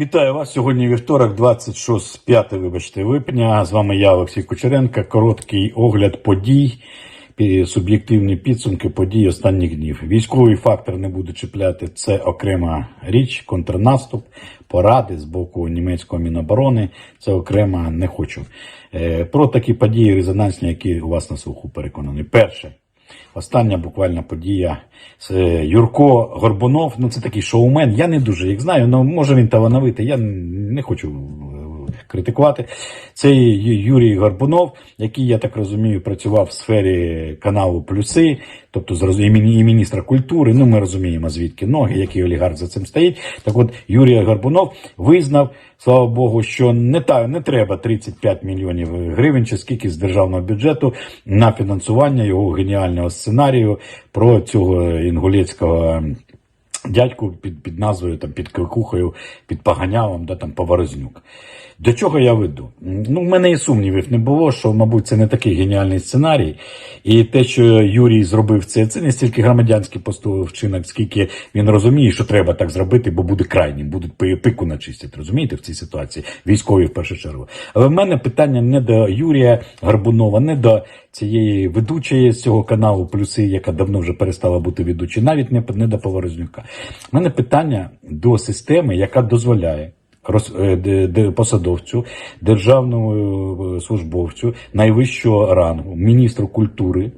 Вітаю вас сьогодні вівторок, 26 5, вибачте, липня. З вами я, Олексій Кучеренко. Короткий огляд подій, суб'єктивні підсумки подій останніх днів. Військовий фактор не буду чіпляти. Це окрема річ, контрнаступ, поради з боку німецького міноборони. Це окремо не хочу. Е, Про такі події резонансні, які у вас на слуху переконаний. Перше. Остання буквально подія. Юрко Горбунов, ну це такий шоумен. Я не дуже їх знаю, але може він талановитий. Я не хочу е, критикувати. Це Юрій Горбунов, який, я так розумію, працював в сфері каналу Плюси, тобто і міністра культури. Ну, ми розуміємо, звідки ноги, який олігарх за цим стоїть. Так от Юрій Горбунов визнав, слава Богу, що не та не треба 35 мільйонів гривень чи скільки з державного бюджету на фінансування його геніального сценарію про цього інгулецького дядьку під, під назвою, там, під кликухою, під Паганявом, да, там, Поворознюк. До чого я веду? Ну, в мене і сумнівів не було, що, мабуть, це не такий геніальний сценарій. І те, що Юрій зробив це, це не стільки громадянський поступив вчинок, скільки він розуміє, що треба так зробити, бо буде крайнім, будуть пи- пику начистять, розумієте, в цій ситуації, військові в першу чергу. Але в мене питання не до Юрія Гарбунова, не до цієї ведучої з цього каналу Плюси, яка давно вже перестала бути ведучою, навіть не, не до Поворознюка. У мене питання до системи, яка дозволяє е, посадовцю, державному е, службовцю найвищого рангу, міністру культури.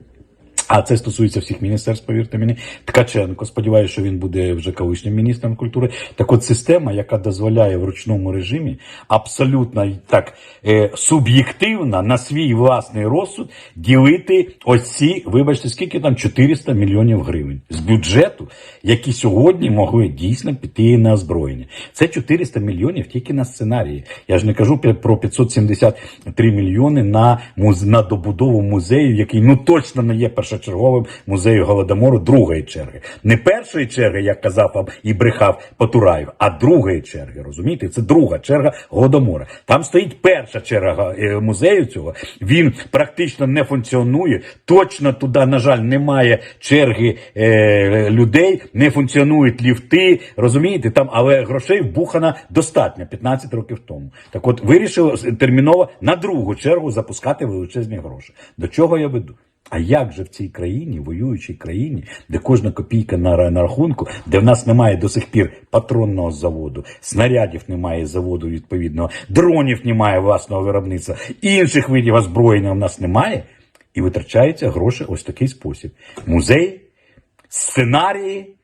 А це стосується всіх міністерств, повірте мені. Ткаченко, сподіваюся, що він буде вже колишнім міністром культури. Так от система, яка дозволяє в ручному режимі абсолютно так е, суб'єктивно на свій власний розсуд ділити ось ці, вибачте, скільки там 400 мільйонів гривень з бюджету, які сьогодні могли дійсно піти на озброєння. Це 400 мільйонів тільки на сценарії. Я ж не кажу про 573 мільйони на муз... на добудову музею, який ну точно не є першочерговим музею голодомору другої черги. Не першої черги, як казав вам і брехав Потураєв, а другої черги. Розумієте, це друга черга голодомора. Там стоїть перша черга е, музею цього. Він практично не функціонує. Точно туди, на жаль, немає черги е, людей, не функціонують ліфти. Розумієте, там, але грошей вбухано достатньо 15 років тому. Так от вирішили терміново на другу чергу запускати величезні гроші. До чого я веду? А як же в цій країні, воюючій країні, де кожна копійка на, на рахунку, де в нас немає до сих пір патронного заводу, снарядів немає заводу відповідного, дронів немає власного виробництва, інших видів озброєння в нас немає, і витрачаються гроші ось такий спосіб. Музей, сценарії,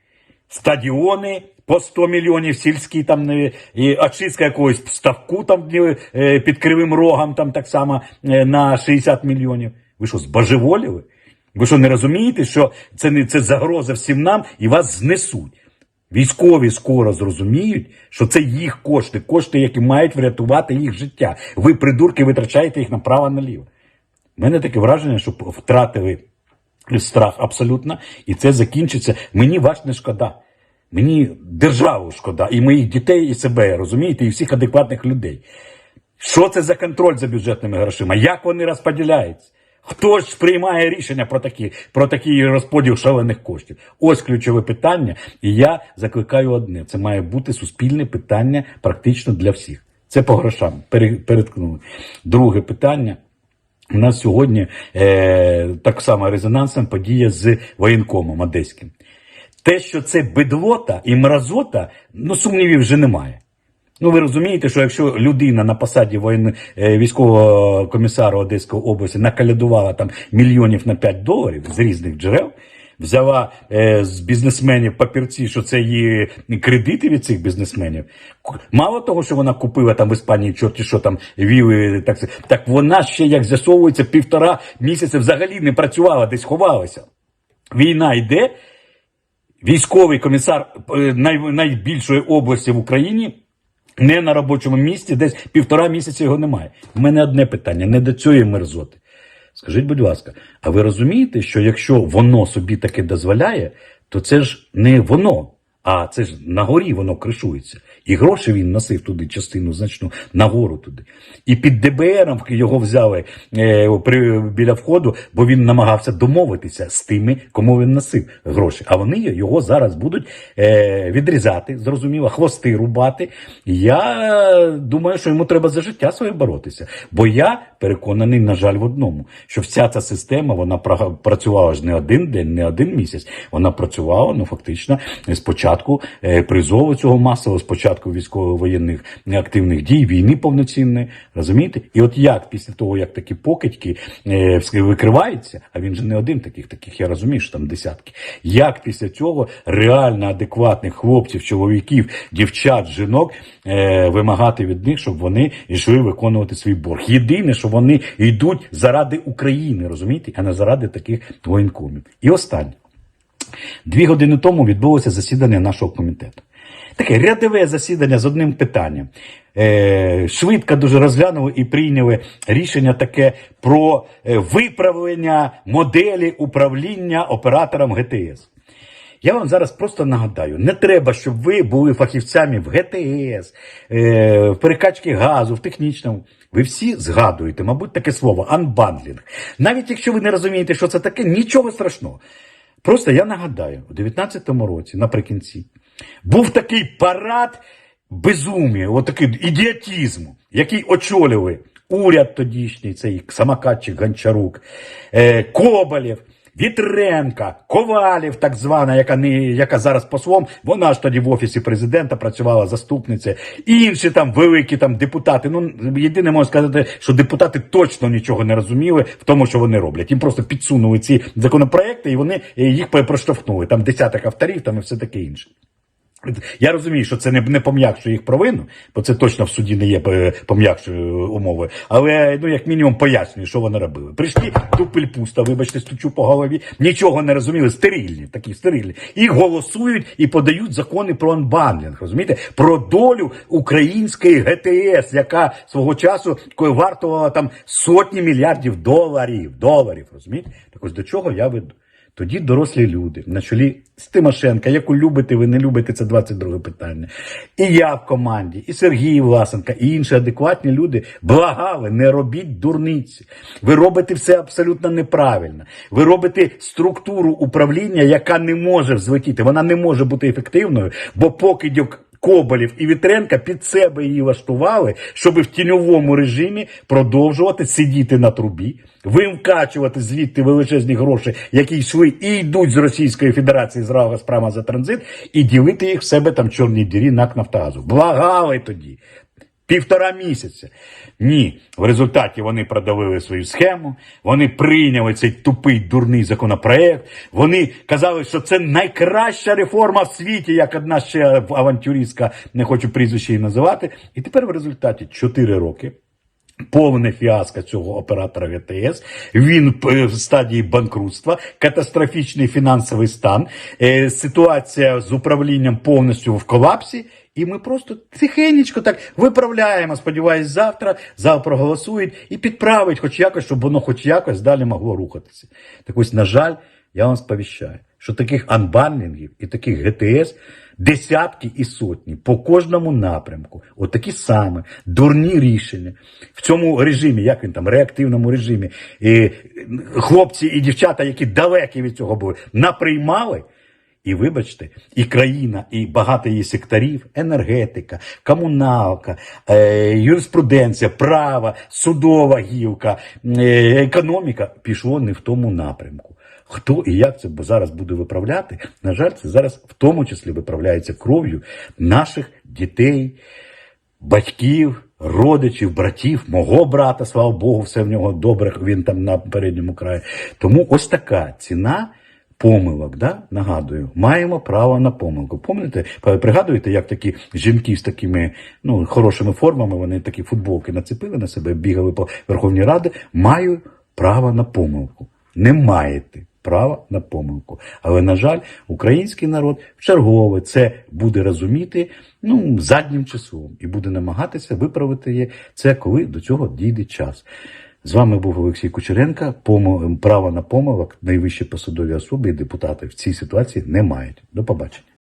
стадіони. По 100 мільйонів сільські там е, і очистка якогось ставку там е, під кривим рогом, там так само е, на 60 мільйонів. Ви що, збожеволіли? Ви що не розумієте, що це не це загроза всім нам і вас знесуть? Військові скоро зрозуміють, що це їх кошти, кошти, які мають врятувати їх життя. Ви, придурки, витрачаєте їх направо-наліво. У мене таке враження, що втратили страх абсолютно, і це закінчиться. Мені вас не шкода. Мені державу шкода, і моїх дітей, і себе, розумієте, і всіх адекватних людей. Що це за контроль за бюджетними грошима? Як вони розподіляються? Хто ж приймає рішення про такі, про такий розподіл шалених коштів? Ось ключове питання. І я закликаю одне: це має бути суспільне питання практично для всіх. Це по грошам. Переткнули. Друге питання. У нас сьогодні е, так само резонансна подія з воєнкомом одеським. Те, що це бедлота і мразота, ну сумнівів вже немає. Ну, ви розумієте, що якщо людина на посаді воєн... е, військового комісара Одеської області накалядувала там мільйонів на 5 доларів з різних джерел, взяла е, з бізнесменів папірці, що це її кредити від цих бізнесменів. Мало того, що вона купила там в Іспанії чорті, що там віли, так, так вона ще, як з'ясовується, півтора місяця взагалі не працювала, десь ховалася. Війна йде, військовий комісар е, най, найбільшої області в Україні не на робочому місці, десь півтора місяця його немає. У мене одне питання: не до цієї мерзоти. Скажіть, будь ласка, а ви розумієте, що якщо воно собі таке дозволяє, то це ж не воно, а це ж на горі воно кришується. І гроші він носив туди частину значну нагору туди. І під ДБРом його взяли е, при, біля входу, бо він намагався домовитися з тими, кому він носив гроші. А вони його зараз будуть е, відрізати, зрозуміло, хвости рубати. Я думаю, що йому треба за життя своє боротися. Бо я переконаний, на жаль, в одному, що вся ця система вона працювала ж не один день, не один місяць. Вона працювала ну фактично з початку е, призову цього масового, з початку військово-воєнних активних дій, війни повноцінної. Розумієте? І от як після того, як такі покидьки е, викриваються, а він же не один таких, таких я розумію, що там десятки. Як після цього реально адекватних хлопців, чоловіків, дівчат, жінок е, вимагати від них, щоб вони йшли виконувати свій борг. Єдине, що вони йдуть заради України, розумієте, а не заради таких воєнкомів. І останнє. Дві години тому відбулося засідання нашого комітету. Таке рядове засідання з одним питанням. Е, швидко дуже розглянули і прийняли рішення таке про е, виправлення моделі управління оператором ГТС. Я вам зараз просто нагадаю: не треба, щоб ви були фахівцями в ГТС, е, в перекачці газу, в технічному. Ви всі згадуєте, мабуть, таке слово анбандлінг. Навіть якщо ви не розумієте, що це таке, нічого страшного. Просто я нагадаю, у 19-му році, наприкінці, був такий парад безумія, отакий ідіотізму, який очолювали уряд тодішній, цей самокатчик Гончарук, е, Коболєв, Вітренка, Ковалів, так звана, яка не яка зараз послом, вона ж тоді в офісі президента працювала заступниця, інші там великі там депутати. Ну єдине можу сказати, що депутати точно нічого не розуміли в тому, що вони роблять. Їм просто підсунули ці законопроекти, і вони е, їх проштовхнули. Там десяток авторів, там і все таке інше. Я розумію, що це не, не пом'якшує їх провину, бо це точно в суді не є е, пом'якшою умовою. Але ну як мінімум пояснює, що вони робили. Прийшли тупель пуста, вибачте, стучу по голові, нічого не розуміли, стерильні, такі стерильні. І голосують і подають закони про анбандлінг, розумієте? Про долю української ГТС, яка свого часу вартувала там сотні мільярдів доларів. Доларів, розумієте? Так ось до чого я веду? Тоді дорослі люди на чолі з Тимошенка, яку любите, ви не любите, це 22 питання. І я в команді, і Сергій Власенка, і інші адекватні люди благали, не робіть дурниці. Ви робите все абсолютно неправильно. Ви робите структуру управління, яка не може взлетіти, вона не може бути ефективною, бо покидьок Коболів і Вітренка під себе її влаштували, щоб в тіньовому режимі продовжувати сидіти на трубі, вимкачувати звідти величезні гроші, які йшли і йдуть з Російської Федерації з Рага за транзит, і ділити їх в себе там чорні дірі НАК Нафтогазу. Благали тоді. Півтора місяця. Ні. В результаті вони продавили свою схему, вони прийняли цей тупий дурний законопроект. Вони казали, що це найкраща реформа в світі, як одна ще авантюристка, не хочу прізвище її називати. І тепер в результаті 4 роки. Повне фіаско цього оператора ГТС. Він е, в стадії банкрутства, катастрофічний фінансовий стан, е, ситуація з управлінням повністю в колапсі. І ми просто тихенечко так виправляємо. Сподіваюсь, завтра зал проголосують і підправить, хоч якось, щоб воно хоч якось далі могло рухатися. Так ось, на жаль, я вам сповіщаю, що таких анбанлінгів і таких ГТС десятки і сотні по кожному напрямку. Отакі саме дурні рішення в цьому режимі, як він там, реактивному режимі. І хлопці і дівчата, які далекі від цього були, наприймали. І вибачте, і країна, і багато її секторів, енергетика, комуналка, е, юриспруденція, право, судова гілка, е, економіка пішло не в тому напрямку. Хто і як це зараз буде виправляти? На жаль, це зараз в тому числі виправляється кров'ю наших дітей, батьків, родичів, братів, мого брата, слава Богу, все в нього добре, він там на передньому краї. Тому ось така ціна. Помилок, да? нагадую, маємо право на помилку. Пам'ятаєте, пригадуєте, як такі жінки з такими ну, хорошими формами, вони такі футболки нацепили на себе, бігали по Верховній Раді, маю право на помилку. Не маєте права на помилку. Але, на жаль, український народ вчергове це буде розуміти ну, заднім часом і буде намагатися виправити це, коли до цього дійде час. З вами був Олексій Кучеренко. Право на помилок найвищі посадові особи і депутати в цій ситуації не мають. До побачення.